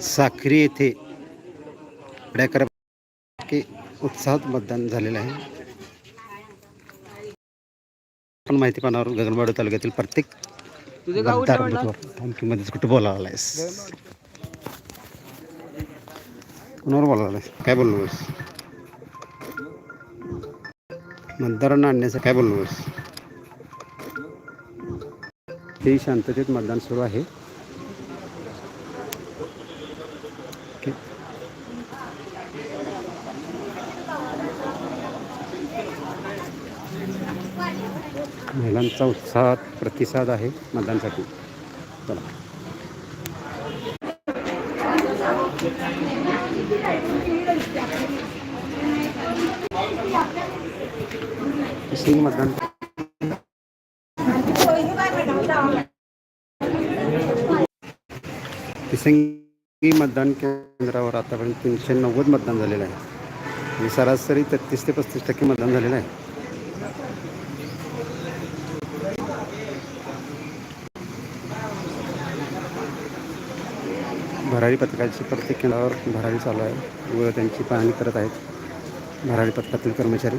साक्री येथे की उत्साहात मतदान झालेलं आहे. पण माहिती पानावर गगनबावडी तालुक्यातील प्रत्येक मतदार बूथवर आणखी कुठं बोलायला आलायस? कोणावर बोलायला काय बोललो बस? मतदारांना आणण्याचं काय बोललो बस? ते शांततेत मतदान सुरू आहे. महिलांचा उत्साहात प्रतिसाद आहे मतदानासाठी. चला. किसी मतदान. किसंगी मतदान केंद्रावर आतापर्यंत तीनशे नव्वद मतदान झालेलं आहे. म्हणजे सरासरी तेहतीस ते पस्तीस टक्के मतदान झालेलं आहे. भरारी पथकाची प्रत्येक केंद्रावर भरारी चालू आहे व त्यांची पाहणी करत आहेत भरारी पथकातील कर्मचारी.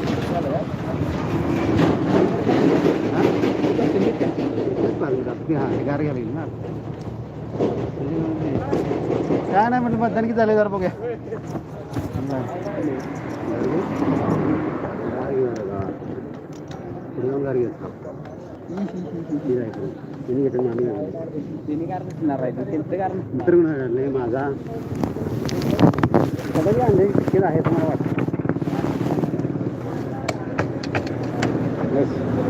घेऊन हां काय नाही म्हटलं मतदान किती झाले जरा बघूया. मित्र नाही माझा कदाचित आणले आहे तुम्हाला वाटतं. बस.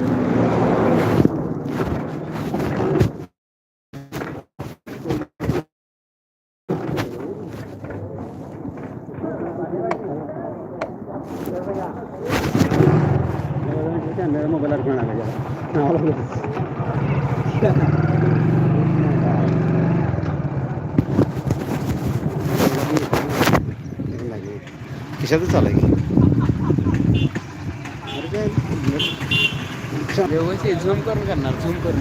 मोबाईलवर व्यवस्थित झूम करून करणार झूम करून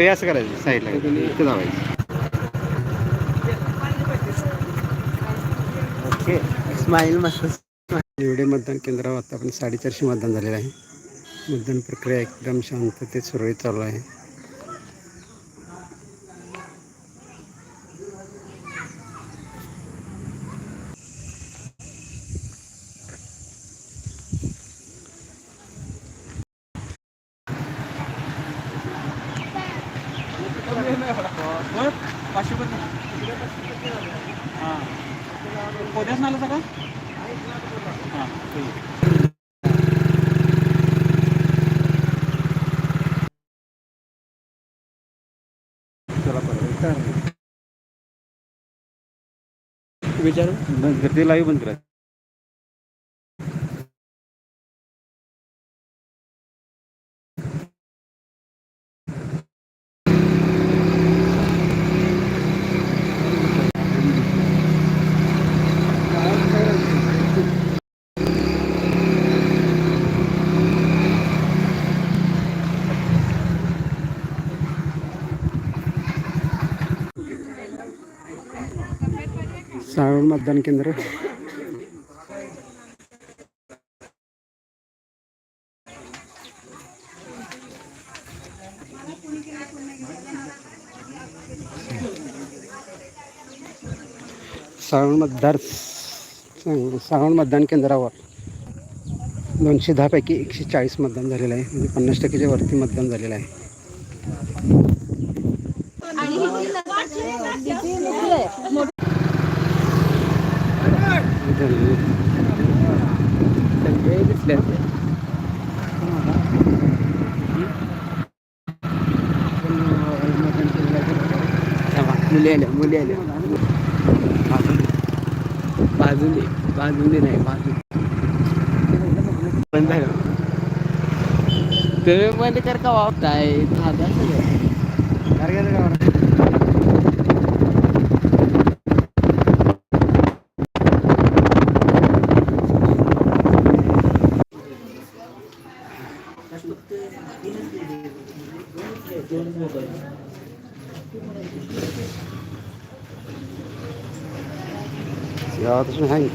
हे असं करायचं साईडला इथं जावायचं ओके. स्माईल मस्त एवढे मतदान केंद्रावर आतापर्यंत साडेचारशे मतदान झालेलं आहे. मतदान प्रक्रिया एकदम शांततेत सुरळीत चालू आहे. पोद्यास नाला सगळं हां ठीक. आहे विचारू? बंद लाईव्ह बंद करा. मतदान केंद्र? सावण मतदार सावण मतदान केंद्रावर दोनशे दहापैकी एकशे चाळीस मतदान झालेलं आहे. म्हणजे पन्नास टक्केच्या वरती मतदान झालेलं आहे. संजय दिसले मुली आल्या मुली आल्या बाजूने बाजूने नाही बाजून बंद झालं तुम्ही बंद कर का वापताय दादा सगळं गावातून आहे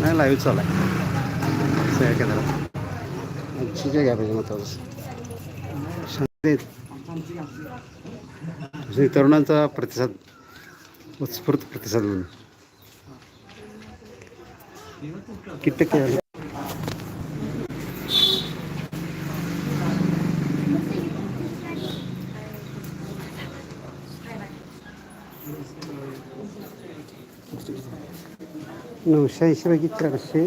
नाही. लाईव्ह चालू आहे. सगळ्या केंद्रात आजची घ्या पाहिजे महत्वाचं शांततेत. तरुणांचा प्रतिसाद उत्स्फूर्त प्रतिसाद म्हणून. किती टक्के नऊशे ऐंशी पैकी चारशे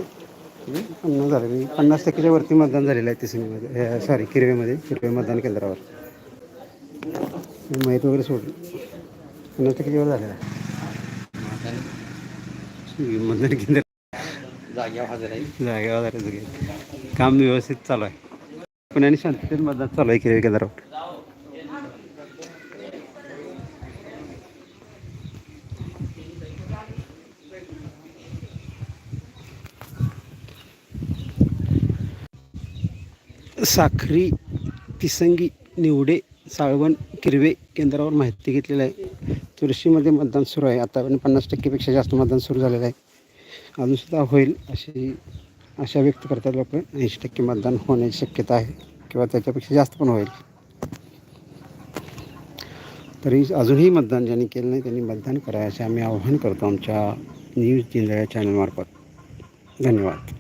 पन्नास झाले. म्हणजे पन्नास टक्केच्या वरती मतदान झालेलं आहे तिसरीमध्ये सॉरी किरवेमध्ये किरवे मतदान केंद्रावर. माहीत वगैरे सोडलं. पन्नास टक्केच्या वर झालेलं आहे. मतदान. केंद्र. जागेवर काम व्यवस्थित चालू आहे. पुण्याने शांततेत मतदान चालू आहे किरवे केंद्रावर. साखरी तिसंगी निवडे साळवण किरवे केंद्रावर माहिती घेतलेली आहे. तुळशीमध्ये मतदान सुरू आहे. आता पन्नास टक्केपेक्षा जास्त मतदान सुरू झालेलं आहे. अजूनसुद्धा होईल अशी आशा व्यक्त करतात लोक. ऐंशी टक्के मतदान होण्याची शक्यता आहे किंवा त्याच्यापेक्षा जास्त पण होईल. तरी अजूनही मतदान ज्यांनी केलं नाही त्यांनी मतदान करायचे आम्ही आवाहन करतो आमच्या न्यूज जिंदळ्या चॅनलमार्फत. धन्यवाद.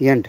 चला एंड